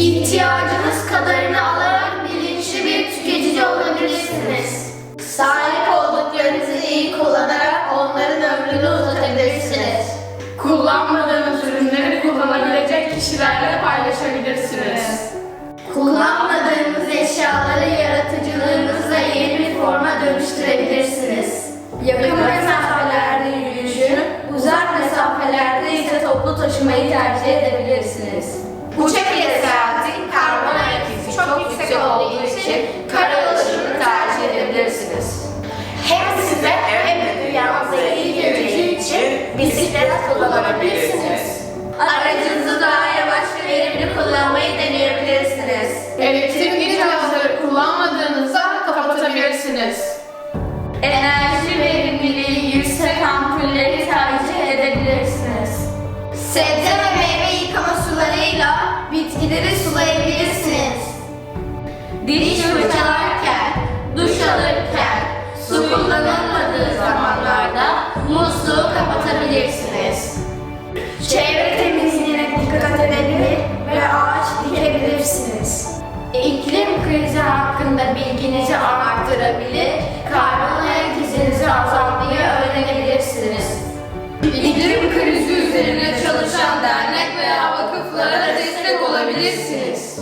İhtiyacınız kadarını alarak bilinçli bir tüketici olabilirsiniz. Sahip olduklarınızı iyi kullanarak onların ömrünü uzatabilirsiniz. Kullanmadığınız ürünleri kullanabilecek kişilerle paylaşabilirsiniz. Kullanmadığınız eşyaları yaratıcılığınızla yeni bir forma dönüştürebilirsiniz. Yakın mesafelerde yürüyüşü, uzak mesafelerde ise toplu taşımayı tercih edebilirsiniz. Uçak için kara ulaşımını tercih edebilirsiniz. Hem size hem de dünyanıza iyi geleceği için bisiklet kullanabilirsiniz. Aracınızı daha yavaş ve verimli kullanmayı deneyebilirsiniz. Elektrikli cihazları kullanmadığınızda kapatabilirsiniz. Enerji verimliliği yüksek ampulleri tercih edebilirsiniz. Sebze ve meyve yıkama sularıyla bitkileri sulayabilirsiniz. Diş fırçalarken, duş alırken, su kullanılmadığı zamanlarda musluğu kapatabilirsiniz. Çevre temizliğine dikkat edebilir ve ağaç dikebilirsiniz. İklim krizi hakkında bilginizi arttırabilir, karbon ayak izinizi azaltmayı öğrenebilirsiniz. İklim krizi üzerine çalışan dernek veya vakıflara destek olabilirsiniz.